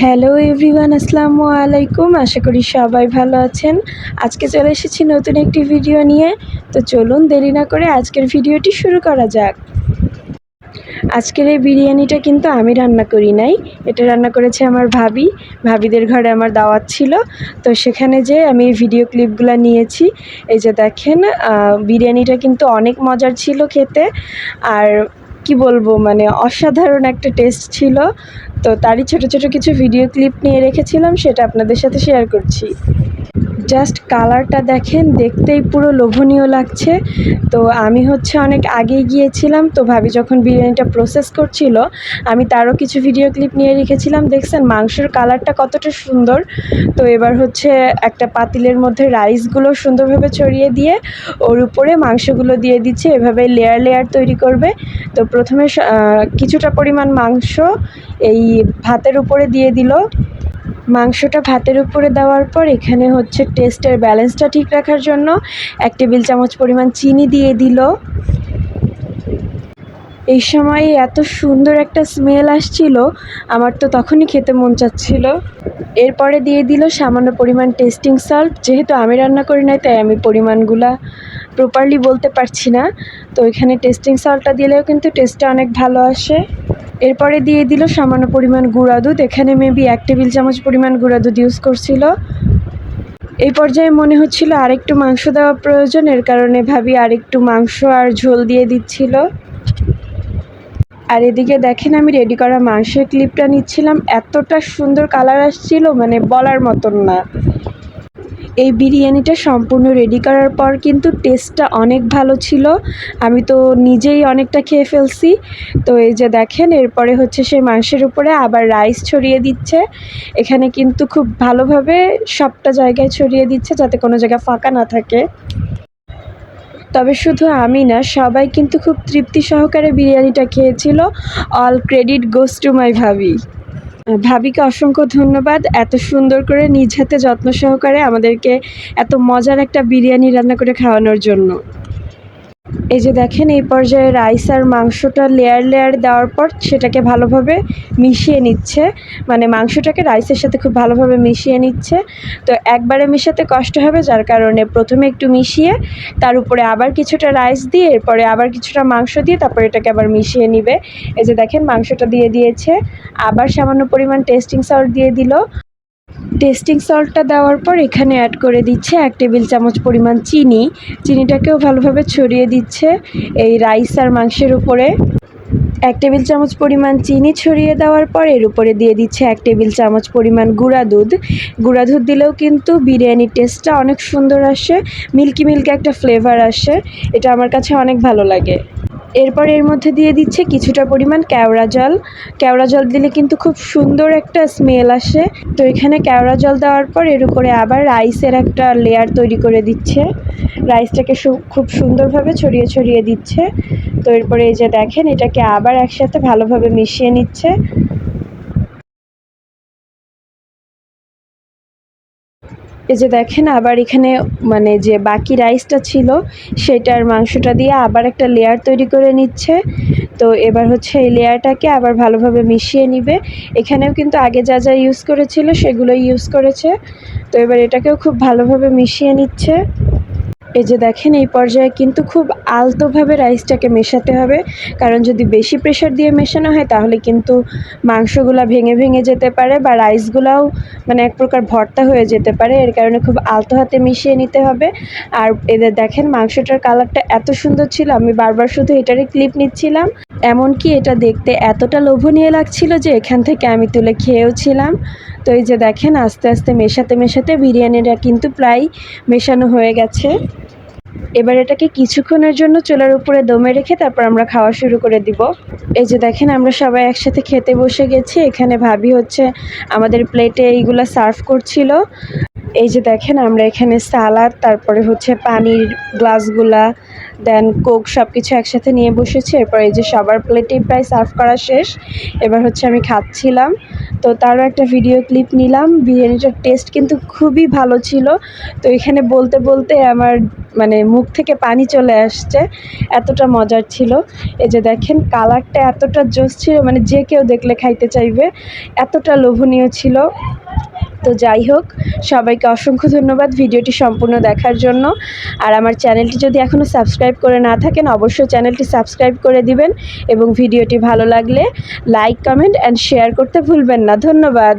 Hello everyone আসসালামু আলাইকুম। আশা করি সবাই ভালো আছেন। আজকে চলে এসেছি নতুন একটি ভিডিও নিয়ে। তো চলুন দেরি না করে আজকের ভিডিওটি শুরু করা যাক। আজকের এই বিরিয়ানিটা কিন্তু আমি রান্না করি নাই। এটা রান্না করেছে আমার ভাবি। ভাবিদের ঘরে আমার দাওয়াত ছিল। তো সেখানে যে আমি ভিডিও ক্লিপগুলো নিয়েছি। এই যে দেখেন বিরিয়ানিটা কিন্তু অনেক মজার ছিল খেতে। আর কি বলব মানে অসাধারণ একটা টেস্ট ছিল। তো তারই ছোট ছোট কিছু ভিডিও ক্লিপ নিয়ে রেখেছিলাম, সেটা আপনাদের সাথে শেয়ার করছি। জাস্ট কালারটা দেখেন, দেখতেই পুরো লোভনীয় লাগছে। তো আমি হচ্ছে অনেক আগেই গিয়েছিলাম, তো ভাবি যখন বিরিয়ানিটা প্রসেস করছিল, আমি তারও কিছু ভিডিও ক্লিপ নিয়ে রেখেছিলাম। দেখছেন, মাংসের কালারটা কতটা সুন্দর। তো এবার হচ্ছে একটা পাতিলের মধ্যে রাইসগুলো সুন্দরভাবে ছড়িয়ে দিয়ে, ওর উপরে মাংসগুলো দিয়ে দিচ্ছে। এভাবে লেয়ার লেয়ার তৈরি করবে। তো প্রথমে কিছুটা পরিমাণ মাংস এই ভাতের উপরে দিয়ে দিল। মাংসটা ভাতের উপরে দেওয়ার পর এখানে হচ্ছে টেস্টের ব্যালেন্সটা ঠিক রাখার জন্য এক টেবিল চামচ পরিমাণ চিনি দিয়ে দিল। এই সময় এত সুন্দর একটা স্মেল আসছিল, আমার তো তখনই খেতে মন চাচ্ছিল। এরপরে দিয়ে দিল সামান্য পরিমাণ টেস্টিং সল্ট যেহেতু আমি রান্না করি নাই, তাই আমি পরিমাণগুলা প্রপারলি বলতে পারছি না। তো এখানে টেস্টিং সল্টটা দিলেও কিন্তু টেস্টটা অনেক ভালো আসে। এরপরে দিয়ে দিল সামান্য পরিমাণ গুঁড়া দুধ, এখানে মেবি এক টেবিল চামচ পরিমাণ গুঁড়া দুধ ইউজ করছিল। এই পর্যায়ে মনে হচ্ছিল আরেকটু মাংস দেওয়া প্রয়োজন, এর কারণে ভাবি আরেকটু মাংস আর ঝোল দিয়ে দিচ্ছিল। আর এদিকে দেখেন আমি রেডি করা মাংসের ক্লিপটা নিচ্ছিলাম। এতটা সুন্দর কালার আসছিল মানে বলার মতন না। এই বিরিয়ানিটা সম্পূর্ণ রেডি করার পর কিন্তু টেস্টটা অনেক ভালো ছিল। আমি তো নিজেই অনেকটা খেয়ে ফেলছি। তো এই যে দেখেন, এরপরে হচ্ছে সেই মাংসের উপরে আবার রাইস ছড়িয়ে দিচ্ছে। এখানে কিন্তু খুব ভালোভাবে সবটা জায়গায় ছড়িয়ে দিচ্ছে যাতে কোনো জায়গায় ফাঁকা না থাকে। তবে শুধু আমি না, সবাই কিন্তু খুব তৃপ্তি সহকারে বিরিয়ানিটা খেয়েছিল। All credit goes to my ভাবি। ভাবিকে অসংখ্য ধন্যবাদ এত সুন্দর করে নিজ হাতে যত্ন সহকারে আমাদেরকে এত মজার একটা বিরিয়ানি রান্না করে খাওয়ানোর জন্য। এই যে দেখেন, এই পর্যায়ে রাইস আর মাংসটা লেয়ার লেয়ার দেওয়ার পর সেটাকে ভালোভাবে মিশিয়ে নিচ্ছে। মানে মাংসটাকে রাইসের সাথে খুব ভালোভাবে মিশিয়ে নিচ্ছে। তো একবারে মেশাতে কষ্ট হবে, যার কারণে প্রথমে একটু মিশিয়ে তার উপরে আবার কিছুটা রাইস দিয়ে, এরপরে আবার কিছুটা মাংস দিয়ে তারপরে এটাকে আবার মিশিয়ে নিবে। এই যে দেখেন, মাংসটা দিয়ে দিয়েছে। আবার সামান্য পরিমাণ টেস্টিং সল্ট দিয়ে দিল। টেস্টিং সল্টটা দেওয়ার পর এখানে অ্যাড করে দিচ্ছে এক টেবিল চামচ পরিমাণ চিনি। চিনিটাকেও ভালোভাবে ছড়িয়ে দিচ্ছে এই রাইস আর মাংসের উপরে। এক টেবিল চামচ পরিমাণ চিনি ছড়িয়ে দেওয়ার পর এর উপরে দিয়ে দিচ্ছে এক টেবিল চামচ পরিমাণ গুঁড়া দুধ। গুঁড়া দুধ দিলেও কিন্তু বিরিয়ানির টেস্টটা অনেক সুন্দর আসে মিল্কি মিল্কি একটা ফ্লেভার আসে। এটা আমার কাছে অনেক ভালো লাগে। এরপর এর মধ্যে দিয়ে দিচ্ছে কিছুটা পরিমাণ কেওড়া জল। কেওড়া জল দিলে কিন্তু খুব সুন্দর একটা স্মেল আসে। তো এখানে কেওড়া জল দেওয়ার পর এর উপরে আবার রাইসের একটা লেয়ার তৈরি করে দিচ্ছে। রাইসটাকে খুব সুন্দরভাবে ছড়িয়ে ছড়িয়ে দিচ্ছে। তো এরপরে এই যে দেখেন, এটাকে আবার একসাথে ভালোভাবে মিশিয়ে নিচ্ছে। এই যে দেখেন, আবার এখানে মানে যে বাকি রাইসটা ছিল, সেটার মাংসটা দিয়ে আবার একটা লেয়ার তৈরি করে নিচ্ছে। তো এবার হচ্ছে এই লেয়ারটাকে আবার ভালোভাবে মিশিয়ে নিবে। এখানেও কিন্তু আগে যা যা ইউজ করেছিল, সেগুলোই ইউজ করেছে। তো এবার এটাকেও খুব ভালোভাবে মিশিয়ে নিচ্ছে। এই যে দেখেন, এই পর্যায়ে কিন্তু খুব আলতোভাবে রাইসটাকে মেশাতে হবে। কারণ যদি বেশি প্রেশার দিয়ে মেশানো হয়, তাহলে কিন্তু মাংসগুলা ভেঙে ভেঙে যেতে পারে বা রাইসগুলাও মানে এক প্রকার ভর্তা হয়ে যেতে পারে। এর কারণে খুব আলতো হাতে মিশিয়ে নিতে হবে। আর এদের দেখেন, মাংসটার কালারটা এত সুন্দর ছিল, আমি বারবার শুধু এটারই ক্লিপ নিচ্ছিলাম। এমনকি এটা দেখতে এতটা লোভনীয় লাগছিল যে এখান থেকে আমি তুলে খেয়েও ছিলাম তো এই যে দেখেন, আস্তে আস্তে মেশাতে মেশাতে বিরিয়ানিটা কিন্তু প্রায় মেশানো হয়ে গেছে। এবার এটাকে কিছুক্ষণের জন্য চুলার উপরে দমে রেখে তারপর আমরা খাওয়া শুরু করে দিব। এই যে দেখেন, আমরা সবাই একসাথে খেতে বসে গেছি। এখানে ভাবি হচ্ছে আমাদের প্লেটে এইগুলা সার্ভ করছিল। এই যে দেখেন, আমরা এখানে সালাদ তারপরে হচ্ছে পানির গ্লাসগুলা দেন কোক সব কিছু একসাথে নিয়ে বসেছি। এরপর এই যে সবার প্লেটে প্রায় সার্ভ করা শেষ। এবার হচ্ছে আমি খাচ্ছিলাম। তো তারও একটা ভিডিও ক্লিপ নিলাম। বিরিয়ানিটার টেস্ট কিন্তু খুবই ভালো ছিল। তো এখানে বলতে বলতে আমার মানে মুখ থেকে পানি চলে আসছে। এতটা মজার ছিল। এই যে দেখেন কালারটা এতটা জোস ছিল মানে যে কেউ দেখলে খাইতে চাইবে। এতটা লোভনীয় ছিল। তো যাই হোক সবাইকে অসংখ্য ধন্যবাদ ভিডিওটি সম্পূর্ণ দেখার জন্য। আর আমার চ্যানেলটি যদি এখনও সাবস্ক্রাইব করে না থাকেন, অবশ্যই চ্যানেলটি সাবস্ক্রাইব করে দিবেন এবং ভিডিওটি ভালো লাগলে লাইক, কমেন্ট অ্যান্ড শেয়ার করতে ভুলবেন না। ধন্যবাদ।